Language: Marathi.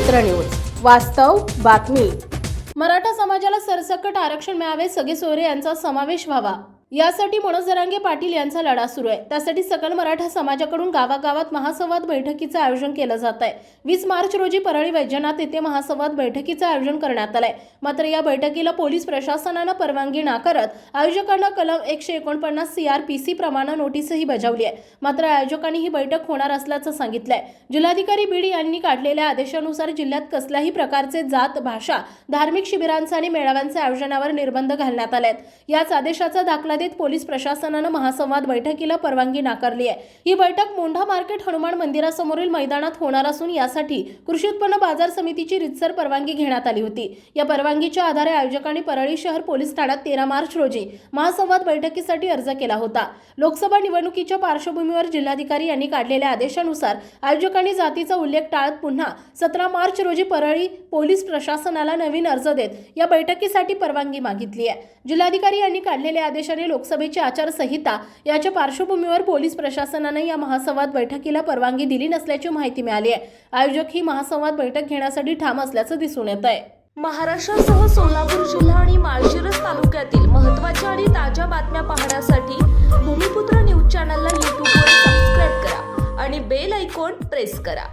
भूमिपुत्र न्यूज वास्तव बातमी. मराठा समाजाला सरसकट आरक्षण मिळावे सगळे सोयरे यांचा समावेश व्हावा. यासाठी मनोज जरांगे पाटील यांचा लढा सुरू आहे. त्यासाठी सकल मराठा समाजाकडून गावागावात महासंवाद बैठकीचं आयोजन केलं जात आहे. वीस मार्च रोजी परळी वैजनाथ येथे महासंवाद बैठकीचं आयोजन करण्यात आलंय. मात्र या बैठकीला पोलीस प्रशासनानं परवानगी नाकारत आयोजकांना कलम एकशे एकोणपन्नास सीआरपीसी प्रमाणे नोटीसही बजावली आहे. मात्र आयोजकांनी ही बैठक होणार असल्याचं सांगितलंय. जिल्हाधिकारी बीड यांनी काढलेल्या आदेशानुसार जिल्ह्यात कसल्याही प्रकारचे जात भाषा धार्मिक शिबिरांचं आणि मेळाव्यांच्या आयोजनावर निर्बंध घालण्यात आले आहेत याच आदेशाचा दाखला देत पोलीस प्रशासनानं महासंवाद बैठकीला परवानगी नाकारली आहे. ही बैठक मोंढा मार्केट हनुमान मंदिरासमोरील मैदानात होणार असून यासाठी कृषी उत्पन्न बाजार समितीची रितसर परवानगी घेण्यात आली होती. या परवानगीच्या आधारे आयोजकांनी परळी शहर पोलीस ठाण्यात तेरा मार्च रोजी महासंवाद बैठकीसाठी अर्ज केला होता. लोकसभा निवडणुकीच्या पार्श्वभूमीवर जिल्हाधिकारी यांनी काढलेल्या आदेशानुसार आयोजकांनी जातीचा उल्लेख टाळत पुन्हा सतरा मार्च रोजी परळी पोलीस प्रशासनाला नवीन अर्ज देत या बैठकीसाठी परवानगी मागितली आहे. जिल्हाधिकारी यांनी काढलेल्या आदेशाने लोकसभेची आचारसंहिता याच्या पार्श्वभूमीवर पोलीस प्रशासनाने या महासंवाद बैठकीला परवानगी दिली नसल्याची माहिती मिळाली आहे. आयोजक ही महासंवाद बैठक घेण्यासाठी ठाम असल्याचं दिसून येत आहे. महाराष्ट्रासह सोलापूर जिल्हा आणि माळशिरस तालुक्यातील महत्त्वाच्या आणि ताज्या बातम्या पाहण्यासाठी भूमिपुत्र न्यूज चॅनलला यूट्यूबवर सबस्क्राईब करा आणि बेल ऐकॉन प्रेस करा.